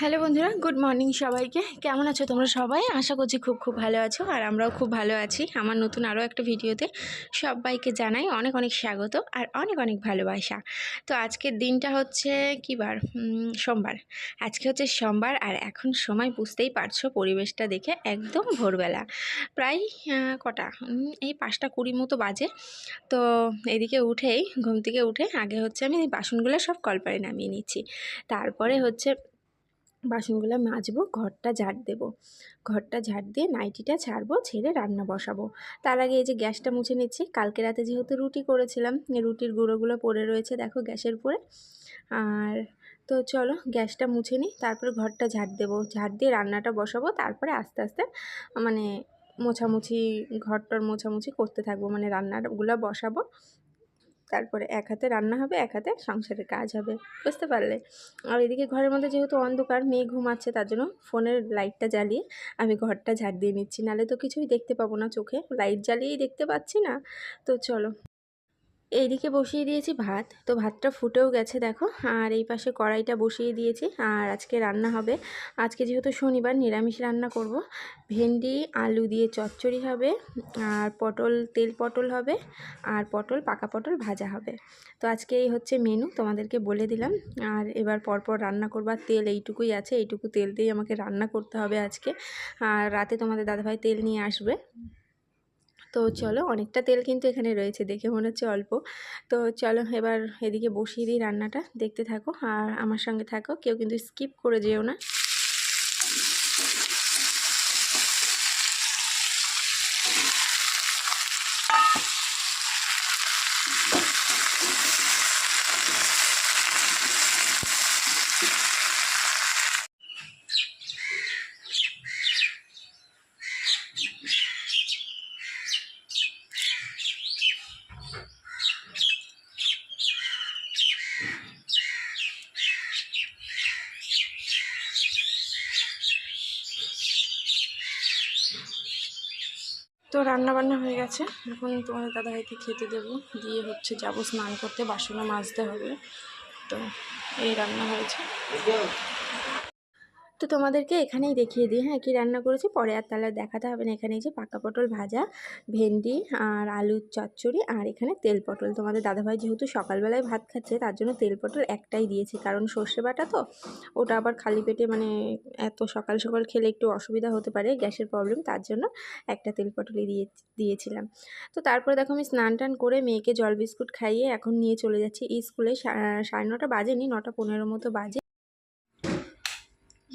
Hello বন্ধুরা, good morning সবাইকে। কেমন আছো তোমরা সবাই? আশা করছি খুব খুব ভালো আছো আর আমরাও খুব ভালো আছি। আমার নতুন আরও একটা ভিডিওতে সবাইকে জানাই অনেক অনেক স্বাগত আর অনেক অনেক ভালোবাসা। তো আজকের দিনটা হচ্ছে কী বার? সোমবার। আজকে হচ্ছে সোমবার আর এখন সময় বুঝতেই পারছ পরিবেশটা দেখে একদম ভোরবেলা। প্রায় কটা? এই পাঁচটা কুড়ি মতো বাজে। তো এদিকে উঠেই, ঘুম থেকে উঠে আগে হচ্ছে আমি বাসনগুলো সব কলপারে নামিয়ে নিচ্ছি। তারপরে হচ্ছে বাসনগুলো মাজবো, ঘরটা ঝাড় দেবো। ঘরটা ঝাড় দিয়ে নাইটিটা ছাড়বো, ছেড়ে রান্না বসাবো। তার আগে এই যে গ্যাসটা মুছে নিচ্ছি। কালকে রাতে যেহেতু রুটি করেছিলাম, রুটির গুঁড়োগুলো পড়ে রয়েছে দেখো গ্যাসের উপরে। আর তো চলো গ্যাসটা মুছে নিই, তারপরে ঘরটা ঝাড় দেবো। ঝাড় দিয়ে রান্নাটা বসাবো, তারপরে আস্তে আস্তে মানে মোছামুছি, ঘরটার মোছামুছি করতে থাকব। মানে রান্নাগুলো বসাবো। তারপরে এক হাতে রান্না হবে, এক হাতে সংসারের কাজ হবে। বুঝতে পারলে? আর এদিকে ঘরের মধ্যে যেহেতু অন্ধকার মেয়ে ঘুমাচ্ছে, তার জন্য ফোনের লাইটটা জ্বালিয়ে আমি ঘরটা ঝাড় দিয়ে নিচ্ছি। নালে তো কিছুই দেখতে পাবো না চোখে। লাইট জ্বালিয়েই দেখতে পাচ্ছি না। তো চলো। এইদিকে বসিয়ে দিয়েছি ভাত। তো ভাতটা ফুটেও গেছে দেখো। আর এই পাশে কড়াইটা বসিয়ে দিয়েছি। আর আজকে রান্না হবে। আজকে যেহেতু শনিবার নিরামিষ রান্না করব। ভেন্ডি, আলু দিয়ে চচ্চড়ি হবে। আর পটল, তেল পটল হবে। আর পটল, পাকা পটল ভাজা হবে। তো আজকে এই হচ্ছে মেনু তোমাদেরকে বলে দিলাম। আর এবার পরপর রান্না করবার তেল এইটুকুই আছে। এইটুকু তেল দিয়েই আমাকে রান্না করতে হবে আজকে। আর রাতে তোমাদের দাদাভাই তেল নিয়ে আসবে। তো চলো অনেকটা তেল কিন্তু এখানে রয়েছে দেখে মনে হচ্ছে অল্প। তো চলো এবার এদিকে বসিয়ে দিই রান্নাটা, দেখতে থাকো আর আমার সঙ্গে থাকো, কেউ কিন্তু স্কিপ করে যেও না। তো রান্না বান্না হয়ে গেছে। এখন তোমাদের দাদা দাদাভাইকে খেতে দেবো। দিয়ে হচ্ছে যাব স্নান করতে বাসনও মাজতে হবে। তো এই রান্না হয়েছে। তো তোমাদেরকে এখানেই দেখিয়ে দিই। হ্যাঁ কী রান্না করেছি? পরে আর তাহলে দেখাতে হবে না। এখানে যে পাকা পটল ভাজা, ভেন্ডি আর আলুর চচ্চড়ি আর এখানে তেল পটল। তোমাদের দাদাভাই যেহেতু সকালবেলায় ভাত খাচ্ছে, তার জন্য তেল পটল একটাই দিয়েছি। কারণ সর্ষে বাটা তো, ওটা আবার খালি পেটে মানে এত সকাল সকাল খেলে একটু অসুবিধা হতে পারে, গ্যাসের প্রবলেম, তার জন্য একটা তেল পটলই দিয়ে, দিয়েছিলাম। তো তারপরে দেখো আমি স্নান টান করে মেয়েকে জল বিস্কুট খাইয়ে এখন নিয়ে চলে যাচ্ছি। স্কুলে সাড়ে নটা বাজেনি, নটা পনেরো মতো বাজে।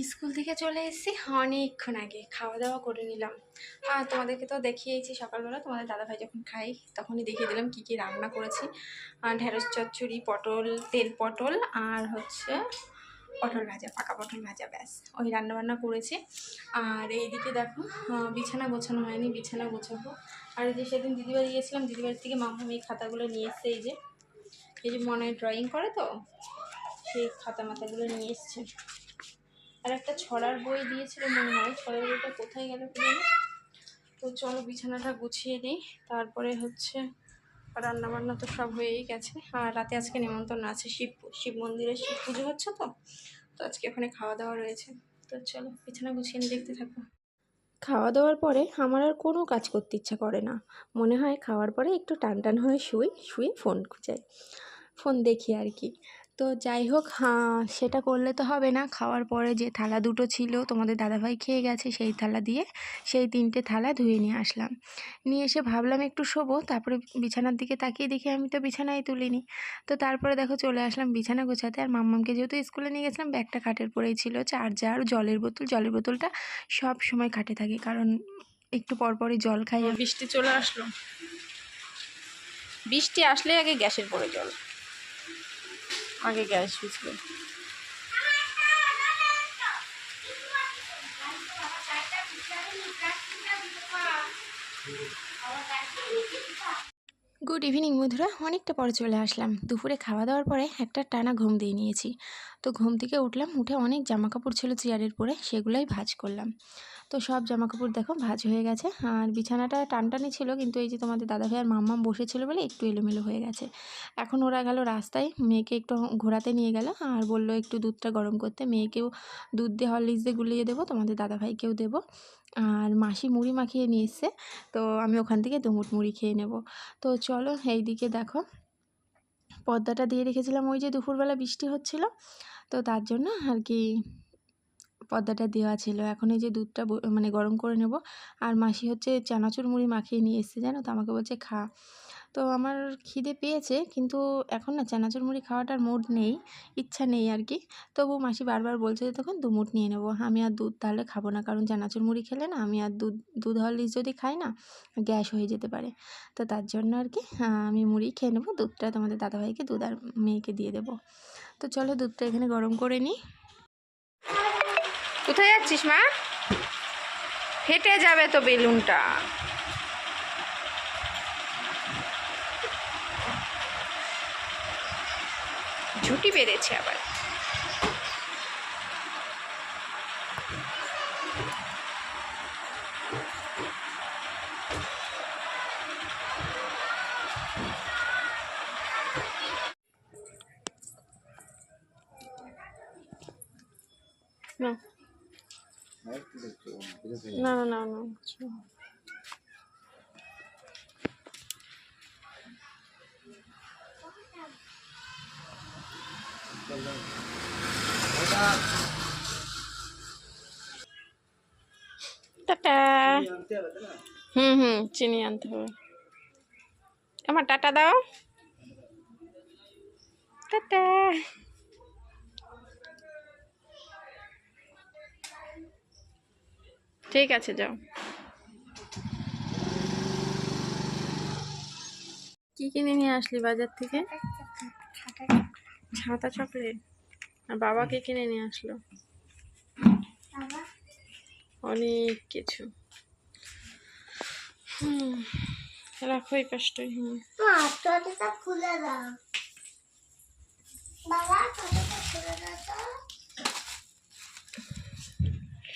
স্কুল থেকে চলে এসেছি। অনেকক্ষণ আগে খাওয়া দাওয়া করে নিলাম। আর তোমাদেরকে তো দেখিয়েছি সকালবেলা। তোমাদের দাদাভাই যখন খাই তখনই দেখিয়ে দিলাম কী কী রান্না করেছি। আর ঢেঁড়স, চচ্চড়ি, পটল, তেল পটল আর হচ্ছে পটল ভাজা, পাকা পটল ভাজা, ব্যাস। ওই রান্না বান্না করেছি। আর এইদিকে দেখো বিছানা গোছানো হয়নি, বিছানা গোছাবো। আর এই যে সেদিন দিদিবাড়ি গিয়েছিলাম, দিদিবাড়ির থেকে মামা এই খাতাগুলো নিয়ে এসছে, এই যে এই যে মনে হয় ড্রয়িং করে তো, সেই খাতা মাতাগুলো নিয়ে এসছে। আর একটা ছড়ার বই দিয়েছিল মনে হয়। ছড়ার বইটা কোথায় গেল কি জানি? তো চলো বিছানাটা গুছিয়ে নিই। তারপরে হচ্ছে রান্না বান্না তো সব হয়েই গেছে। আর রাতে আজকে নিমন্ত্রণ আছে শিব শিব মন্দিরে শিব পুজো হচ্ছে তো? তো আজকে ওখানে খাওয়া দাওয়া রয়েছে। তো চলো বিছানা গুছিয়ে নিয়ে দেখতে থাকো। খাওয়া দাওয়ার পরে আমার আর কোনো কাজ করতে ইচ্ছা করে না। মনে হয় খাওয়ার পরে একটু টান টান হয়ে শুই, শুয়ে ফোন খুঁজাই ফোন দেখি আর কি। তো যাই হোক হ্যাঁ সেটা করলে তো হবে না। খাওয়ার পরে যে থালা দুটো ছিল, তোমাদের দাদাভাই খেয়ে গেছে সেই থালা দিয়ে সেই তিনটে থালা ধুয়ে নিয়ে আসলাম। নিয়ে এসে ভাবলাম একটু শোবো, তারপরে বিছানার দিকে তাকিয়ে দেখি আমি তো বিছানায় তুলিনি। তো তারপরে দেখো চলে আসলাম বিছানা গোছাতে। আর মাম্মামকে যেহেতু স্কুলে নিয়ে গেছিলাম, ব্যাগটা খাটের পরেই ছিল, চার্জার, জলের বোতল, জলের বোতলটা সব সময় খাটে থাকে। কারণ একটু পরপরই জল খাই। বৃষ্টি চলে আসলো। বৃষ্টি আসলে আগে গ্যাসের পরে জল। আগে গ্যাস বুঝবে গুড ইভিনিং বন্ধুরা, অনেকটা পরে চলে আসলাম। দুপুরে খাওয়া দাওয়ার পরে একটা টানা ঘুম দিয়ে নিয়েছি। তো ঘুম থেকে উঠলাম, উঠে অনেক জামা কাপড় ছিল চেয়ারের পরে, সেগুলোই ভাজ করলাম। তো সব জামা কাপড় দেখো ভাজ হয়ে গেছে। আর বিছানাটা টানটানি ছিল, কিন্তু এই যে তোমাদের দাদাভাই আর মাম্মাম বসেছিল বলে একটু এলোমেলো হয়ে গেছে। এখন ওরা গেল রাস্তায়, মেয়েকে একটু ঘোরাতে নিয়ে গেল আর বলল একটু দুধটা গরম করতে, মেয়েকেও দুধ দিয়ে হরলিক্স দিয়ে গুলিয়ে দেবো, তোমাদের দাদাভাইকেও দেবো। আর মাসি মুড়ি মাখিয়ে নিয়ে এসছে তো আমি ওখান থেকে দুমুট মুড়ি খেয়ে নেব। তো চলো এই দিকে দেখো। পর্দাটা দিয়ে রেখেছিলাম ওই যে দুপুরবেলা বৃষ্টি হচ্ছিল। তো তার জন্য আর কি পর্দাটা দেওয়া ছিল। এখন এই যে দুধটা মানে গরম করে নেব। আর মাসি হচ্ছে চানাচুর মুড়ি মাখিয়ে নিয়ে এসছে জানো তো? আমাকে বলছে খা। তো আমার খিদে পেয়েছে কিন্তু এখন না চানাচুর মুড়ি খাওয়াটার মুড নেই, ইচ্ছা নেই আর কি তবু মাসি বারবার বলছে যে তখন দুমুট নিয়ে নেব। আমি আর দুধ তাহলে খাব না কারণ চানাচুর মুড়ি খেলে না আমি আর দুধ দুধ হরলিক্স যদি খাই না গ্যাস হয়ে যেতে পারে। তো তার জন্য আর কি আমি মুড়ি খেয়ে নেব, দুধটা তোমাদের দাদাভাইকে, দুধ আর মেয়েকে দিয়ে দেবো। তো চলো দুধটা এখানে গরম করে নিই। কোথায় যাচ্ছিস মা? ফেটে যাবে তো বেলুনটা। ঝুটি বেড়েছে আবার। না না না না না। টাটা। হুম হুম, চিনি আনতে হবে। আমার টাটা দাও। টাটা। ঠিক আছে, যাও। কি কিনে নিয়ে আসলি বাজার থেকে? ছাতা চকলেট আর বাবাকে কিনে নিয়ে আসলো। অনেক কিছু। হুম রাখো এই পাশটাই হুম। খুলে দাও। বাবা খুলে দাও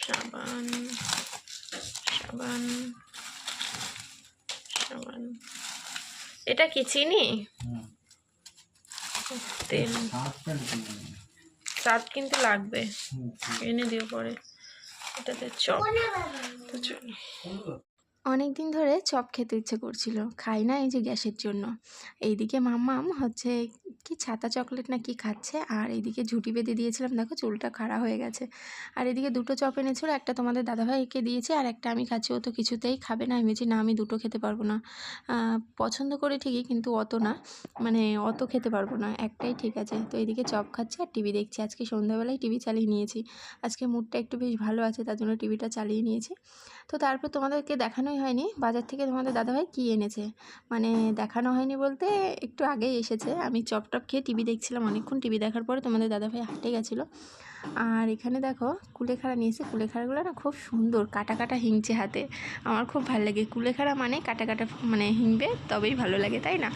সাবান সাবান সাবান। এটা কি চিনি? তেল। সার্ফ কিন্তু লাগবে। এনে দিও পরে। এটাতে চপ। তো চলো। অনেক দিন ধরে চপ খেতে ইচ্ছে করছিল, খাই না এই যে গ্যাসের জন্য। এইদিকে মাম্মাম হচ্ছে কি ছাতা চকলেট না কি খাচ্ছে, আর এইদিকে ঝুটি বেঁধে দিয়েছিলাম, দেখো চুলটা খাড়া হয়ে গেছে। আর এদিকে দুটো চপ এনেছিল, একটা তোমাদের দাদাভাইকে দিয়েছে, আর একটা আমি খাচ্ছি, ও তো কিছুতেই খাবে না, আমি না, আমি দুটো খেতে পারব না। পছন্দ করে ঠিকই, কিন্তু অত না মানে অত খেতে পারব না, একটাই ঠিক আছে। তো এইদিকে চপ খাচ্ছি আর টিভি দেখছি, আজকে সন্ধ্যাবেলায় টিভি চালিয়ে নিয়েছি। আজকে মুডটা একটু বেশ ভালো আছে, তার জন্য টিভিটা চালিয়ে নিয়েছি। তো তারপর তোমাদেরকে দেখানোই হয়নি। বাজার থেকে তোমাদের দাদাভাই কী এনেছে? মানে দেখানো হয়নি বলতে একটু আগেই এসেছে। আমি চপ টপ খেয়ে টিভি দেখছিলাম। অনেকক্ষণ টিভি দেখার পরে তোমাদের দাদাভাই হাঁটে গেছিল। আর এখানে দেখো, কুলেখাড়া নিয়েছে। কুলেখাড়াগুলো না খুব সুন্দর, কাটা কাটা হিংছে হাতে। আমার খুব ভালো লাগে। কুলেখাড়া মানে কাটা কাটা মানে হিংবে, তবেই ভালো লাগে, তাই না?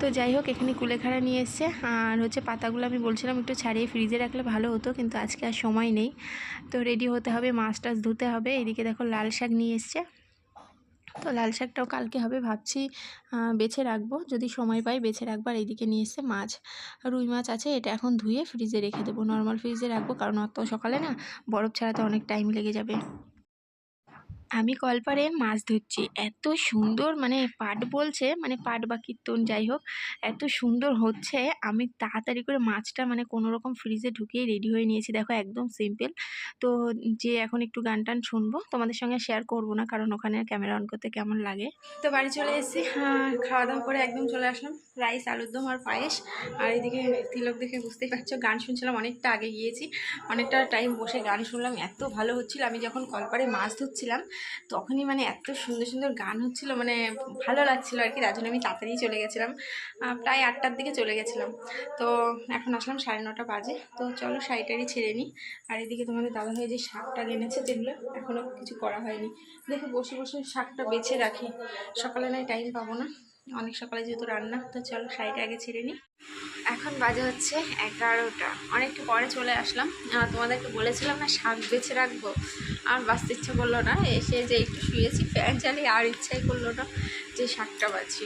তো যাই হোক, এখানে কুলেখাড়া নিয়ে এসছে। আর হচ্ছে পাতাগুলো আমি বলছিলাম একটু ছাড়িয়ে ফ্রিজে রাখলে ভালো হতো, কিন্তু আজকে আর সময় নেই। তো রেডি হতে হবে মাছ টাছ ধুতে হবে। এদিকে দেখো লাল শাক নিয়ে এসছে। তো লাল শাকটাও কালকে হবে, ভাবছি বেছে রাখব। যদি সময় পাই বেছে রাখব আর এইদিকে নিয়ে এসছে মাছ। রুই মাছ আছে, এটা এখন ধুয়ে ফ্রিজে রেখে দেবো। নর্মাল ফ্রিজে রাখব, কারণ অত সকালে না, বরফ ছাড়াতে অনেক টাইম লেগে যাবে। আমি কলপারে মাছ ধরছি। এত সুন্দর মানে পাট বলছে মানে পাট বা কীর্তন যাই হোক, এত সুন্দর হচ্ছে। আমি তাড়াতাড়ি করে মাছটা মানে কোনো রকম ফ্রিজে ঢুকিয়ে রেডি হয়ে নিয়েছি। দেখো একদম সিম্পল তো যে এখন একটু গান টান শুনব, তোমাদের সঙ্গে শেয়ার করব না, কারণ ওখানে ক্যামেরা অন করতে কেমন লাগে। তো বাড়ি চলে এসেছি। হ্যাঁ খাওয়া দাওয়া করে একদম চলে আসলাম। রাইস, আলুর দম আর পায়েস। আর এদিকে তিলক দেখে বুঝতেই পারছ, গান শুনছিলাম, অনেকটা আগে গিয়েছি। অনেকটা টাইম বসে গান শুনলাম। এত ভালো হচ্ছিল। আমি যখন কলপারে মাছ ধরছিলাম তখনই মানে এত সুন্দর সুন্দর গান হচ্ছিল মানে ভালো লাগছিল আর কি, তার জন্য আমি তাড়াতাড়ি চলে গেছিলাম। প্রায় আটটার দিকে চলে গেছিলাম। তো এখন আসলাম সাড়ে নটা বাজে। তো চলো শাড়িটারি ছেড়ে নিই। আর এদিকে তোমাদের দাদা ভাই যে শাকটা এনেছে যেগুলো এখনও কিছু করা হয়নি। দেখে বসে বসে শাকটা বেছে রাখি। সকালে নয় টাইম পাবো না। অনেক সকালে যেহেতু রান্না, তো চলো শাড়িটা আগে ছেড়ে নিই। এখন বাজে হচ্ছে এগারোটা। অনেকটা পরে চলে আসলাম। তোমাদেরকে বলেছিলাম না, শাক বেছে রাখব। আর বাঁচতে ইচ্ছা করল না, এসে যে একটু শুয়েছি, ফ্যান চালিয়ে আর ইচ্ছাই করল না যে শাকটা বাছি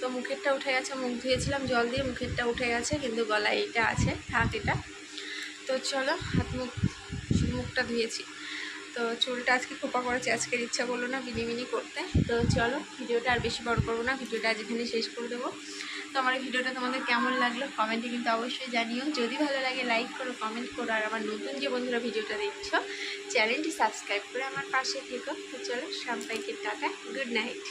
তো মুখেরটা উঠে গেছে, মুখ ধুয়েছিলাম, জল দিয়ে মুখেরটা উঠে গেছে, কিন্তু গলায় এটা আছে থাক এটা। তো চলো, হাত মুখ, মুখটা ধুয়েছি। তো চুলটা আজকে খোপা করেছি, আজকের ইচ্ছা করল না বিনি মিনি করতে। তো চলো, ভিডিওটা আর বেশি বড় করব না, ভিডিওটা আজ এখানে শেষ করে দেবো। তো আমার ভিডিওটা তোমাদের কেমন লাগল কমেন্টে কিন্তু অবশ্যই জানিও। যদি ভালো লাগে লাইক করো কমেন্ট করো, আর আমার নতুন যে বন্ধুরা ভিডিওটা দেখছ, চ্যানেলটি সাবস্ক্রাইব করে আমার পাশে থেকো। তো চলো, সবাইকে টাটা গুড নাইট